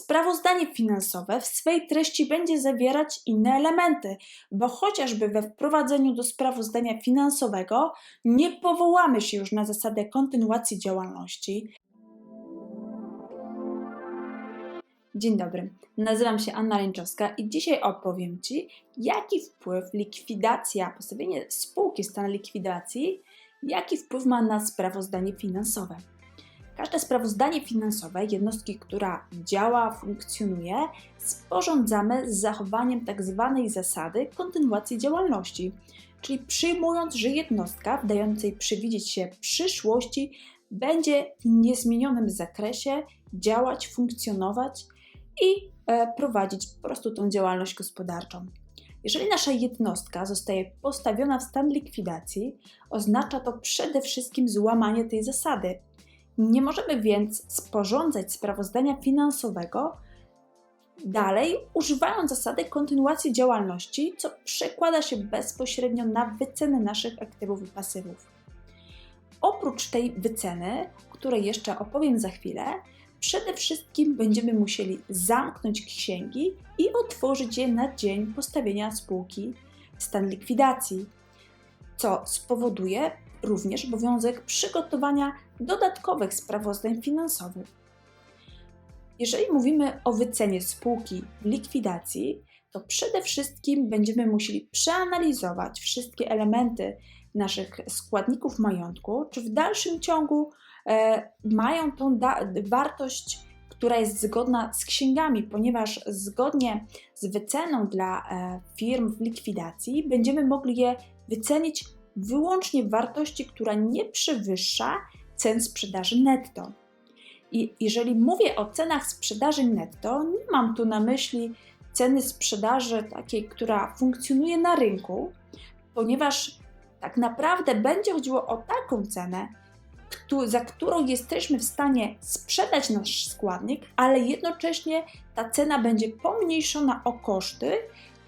Sprawozdanie finansowe w swej treści będzie zawierać inne elementy, bo chociażby we wprowadzeniu do sprawozdania finansowego nie powołamy się już na zasadę kontynuacji działalności. Dzień dobry, nazywam się Anna Lęczowska i dzisiaj opowiem Ci, jaki wpływ likwidacja, postawienie spółki w stan likwidacji, jaki wpływ ma na sprawozdanie finansowe. Każde sprawozdanie finansowe jednostki, która działa, funkcjonuje, sporządzamy z zachowaniem tzw. Tak zasady kontynuacji działalności, czyli przyjmując, że jednostka w dającej przewidzieć się przyszłości będzie w niezmienionym zakresie działać, funkcjonować i e, prowadzić po prostu tą działalność gospodarczą. Jeżeli nasza jednostka zostaje postawiona w stan likwidacji, oznacza to przede wszystkim złamanie tej zasady, nie możemy więc sporządzać sprawozdania finansowego dalej, używając zasady kontynuacji działalności, co przekłada się bezpośrednio na wycenę naszych aktywów i pasywów. Oprócz tej wyceny, której jeszcze opowiem za chwilę, przede wszystkim będziemy musieli zamknąć księgi i otworzyć je na dzień postawienia spółki w stan likwidacji, co spowoduje również obowiązek przygotowania dodatkowych sprawozdań finansowych. Jeżeli mówimy o wycenie spółki w likwidacji, to przede wszystkim będziemy musieli przeanalizować wszystkie elementy naszych składników majątku, czy w dalszym ciągu e, mają tą wartość, która jest zgodna z księgami, ponieważ zgodnie z wyceną dla e, firm w likwidacji będziemy mogli je wycenić wyłącznie wartości, która nie przewyższa cen sprzedaży netto. I jeżeli mówię o cenach sprzedaży netto, nie mam tu na myśli ceny sprzedaży takiej, która funkcjonuje na rynku, ponieważ tak naprawdę będzie chodziło o taką cenę, za którą jesteśmy w stanie sprzedać nasz składnik, ale jednocześnie ta cena będzie pomniejszona o koszty,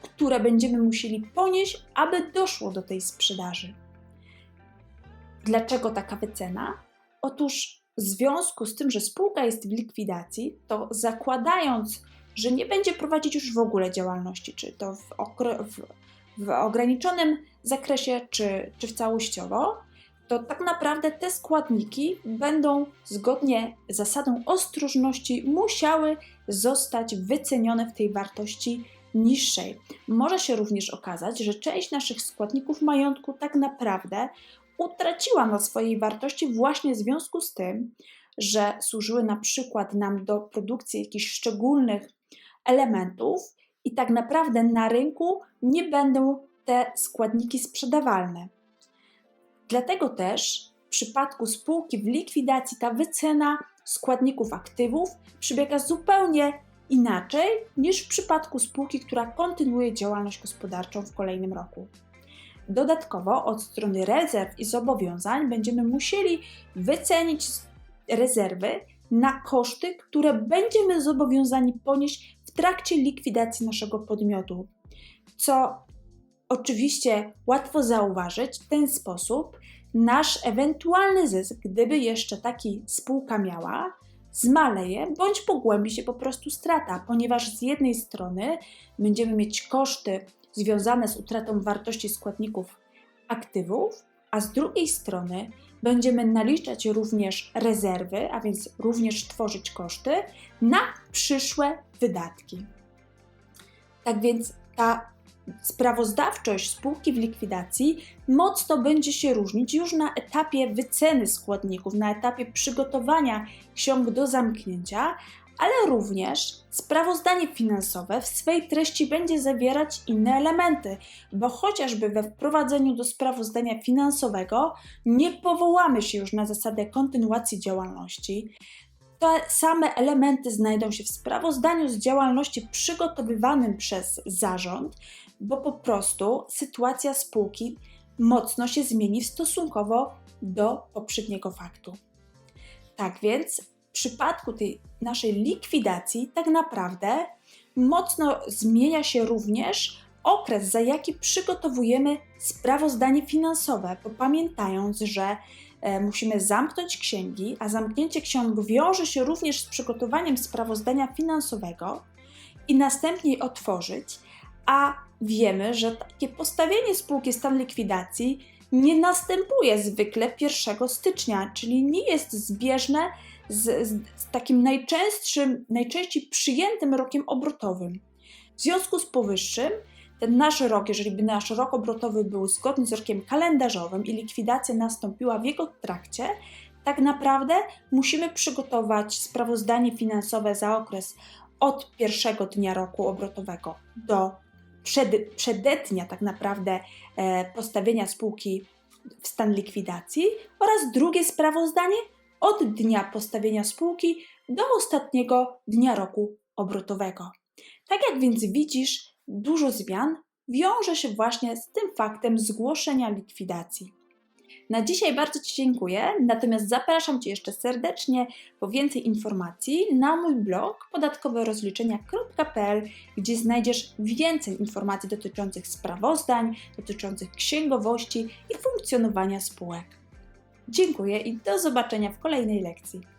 które będziemy musieli ponieść, aby doszło do tej sprzedaży. Dlaczego taka wycena? Otóż w związku z tym, że spółka jest w likwidacji, to zakładając, że nie będzie prowadzić już w ogóle działalności, czy to w, w, w ograniczonym zakresie, czy, czy w całościowo, to tak naprawdę te składniki będą zgodnie z zasadą ostrożności musiały zostać wycenione w tej wartości niższej. Może się również okazać, że część naszych składników majątku tak naprawdę utraciła na swojej wartości właśnie w związku z tym, że służyły na przykład nam do produkcji jakichś szczególnych elementów i tak naprawdę na rynku nie będą te składniki sprzedawalne. Dlatego też w przypadku spółki w likwidacji ta wycena składników aktywów przebiega zupełnie inaczej niż w przypadku spółki, która kontynuuje działalność gospodarczą w kolejnym roku. Dodatkowo od strony rezerw i zobowiązań będziemy musieli wycenić rezerwy na koszty, które będziemy zobowiązani ponieść w trakcie likwidacji naszego podmiotu. Co oczywiście łatwo zauważyć, w ten sposób nasz ewentualny zysk, gdyby jeszcze taki spółka miała, zmaleje bądź pogłębi się po prostu strata, ponieważ z jednej strony będziemy mieć koszty związane z utratą wartości składników aktywów, a z drugiej strony będziemy naliczać również rezerwy, a więc również tworzyć koszty na przyszłe wydatki. Tak więc ta sprawozdawczość spółki w likwidacji mocno będzie się różnić już na etapie wyceny składników, na etapie przygotowania ksiąg do zamknięcia, ale również sprawozdanie finansowe w swej treści będzie zawierać inne elementy, bo chociażby we wprowadzeniu do sprawozdania finansowego nie powołamy się już na zasadę kontynuacji działalności. Te same elementy znajdą się w sprawozdaniu z działalności przygotowywanym przez zarząd, bo po prostu sytuacja spółki mocno się zmieni stosunkowo do poprzedniego faktu. Tak więc przypadku tej naszej likwidacji, tak naprawdę mocno zmienia się również okres, za jaki przygotowujemy sprawozdanie finansowe, bo pamiętając, że musimy zamknąć księgi, a zamknięcie ksiąg wiąże się również z przygotowaniem sprawozdania finansowego i następnie otworzyć, a wiemy, że takie postawienie spółki stan likwidacji nie następuje zwykle 1 stycznia, czyli nie jest zbieżne z, z takim najczęstszym, najczęściej przyjętym rokiem obrotowym. W związku z powyższym, ten nasz rok, jeżeli by nasz rok obrotowy był zgodny z rokiem kalendarzowym i likwidacja nastąpiła w jego trakcie, tak naprawdę musimy przygotować sprawozdanie finansowe za okres od pierwszego dnia roku obrotowego do przed, przedednia tak naprawdę e, postawienia spółki w stan likwidacji oraz drugie sprawozdanie od dnia postawienia spółki do ostatniego dnia roku obrotowego. Tak jak więc widzisz, dużo zmian wiąże się właśnie z tym faktem zgłoszenia likwidacji. Na dzisiaj bardzo Ci dziękuję, natomiast zapraszam Cię jeszcze serdecznie po więcej informacji na mój blog podatkowerozliczenia.pl, gdzie znajdziesz więcej informacji dotyczących sprawozdań, dotyczących księgowości i funkcjonowania spółek. Dziękuję i do zobaczenia w kolejnej lekcji.